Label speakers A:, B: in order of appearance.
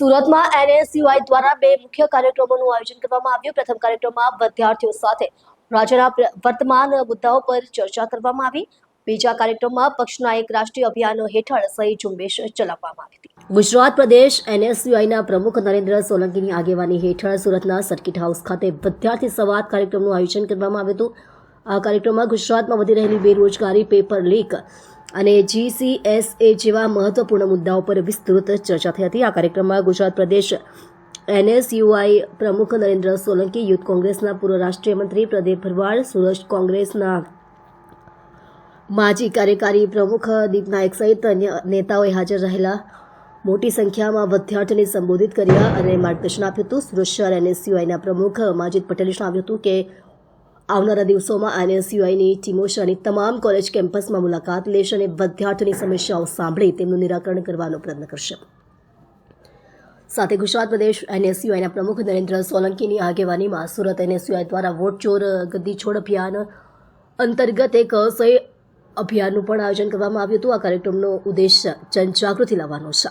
A: સુરતમાં એનએસયુઆઈ દ્વારા બે મુખ્ય કાર્યક્રમોનું આયોજન કરવામાં આવ્યું. પ્રથમ કાર્યક્રમમાં વિદ્યાર્થીઓ સાથે રાજ્યના વર્તમાન મુદ્દાઓ પર ચર્ચા કરવામાં આવી. બીજા કાર્યક્રમમાં પક્ષના એક રાષ્ટ્રીય અભિયાન હેઠળ સહી ઝુંબેશ ચલાવવામાં આવી હતી. ગુજરાત પ્રદેશ એનએસયુઆઈના પ્રમુખ નરેન્દ્ર સોલંકીની આગેવાની હેઠળ સુરતના સર્કિટ હાઉસ ખાતે વિદ્યાર્થી સંવાદ કાર્યક્રમનું આયોજન કરવામાં આવ્યું હતું. આ કાર્યક્રમમાં ગુજરાતમાં વધી રહેલી બેરોજગારી, પેપર લીક અને જીસીએસએ જેવા મહત્વપૂર્ણ મુદ્દાઓ પર વિસ્તૃત ચર્ચા થઈ હતી. આ કાર્યક્રમમાં ગુજરાત પ્રદેશ એનએસયુઆઈ પ્રમુખ નરેન્દ્ર સોલંકી, યુથ કોંગ્રેસના પૂર્વ રાષ્ટ્રીય મંત્રી પ્રદીપ ભરવાડ, સુરત કોંગ્રેસના માજી કાર્યકારી પ્રમુખ દીપ નાયક સહિત અન્ય નેતાઓએ હાજર રહેલા. મોટી સંખ્યામાં વિદ્યાર્થીઓને સંબોધિત કર્યા અને માર્ગદર્શન આપ્યું હતું. સુરત શહેર એનએસયુઆઈના પ્રમુખ માજીદ પટેલે જણાવ્યું હતું કે આવનારા દિવસોમાં એનએસયુઆઈની ટીમો શહેરની તમામ કોલેજ કેમ્પસમાં મુલાકાત લેશે અને વિદ્યાર્થીઓની સમસ્યાઓ સાંભળી તેમનું નિરાકરણ કરવાનો પ્રયત્ન કરશે. સાથે ગુજરાત પ્રદેશ એનએસયુઆઈના પ્રમુખ નરેન્દ્ર સોલંકીની આગેવાનીમાં સુરત એનએસયુઆઈ દ્વારા વોટ ચોર ગદ્દી છોડ અભિયાન અંતર્ગત એક સહી અભિયાનનું પણ આયોજન કરવામાં આવ્યું હતું. આ કાર્યક્રમનો ઉદ્દેશ જનજાગૃતિ લાવવાનો છે.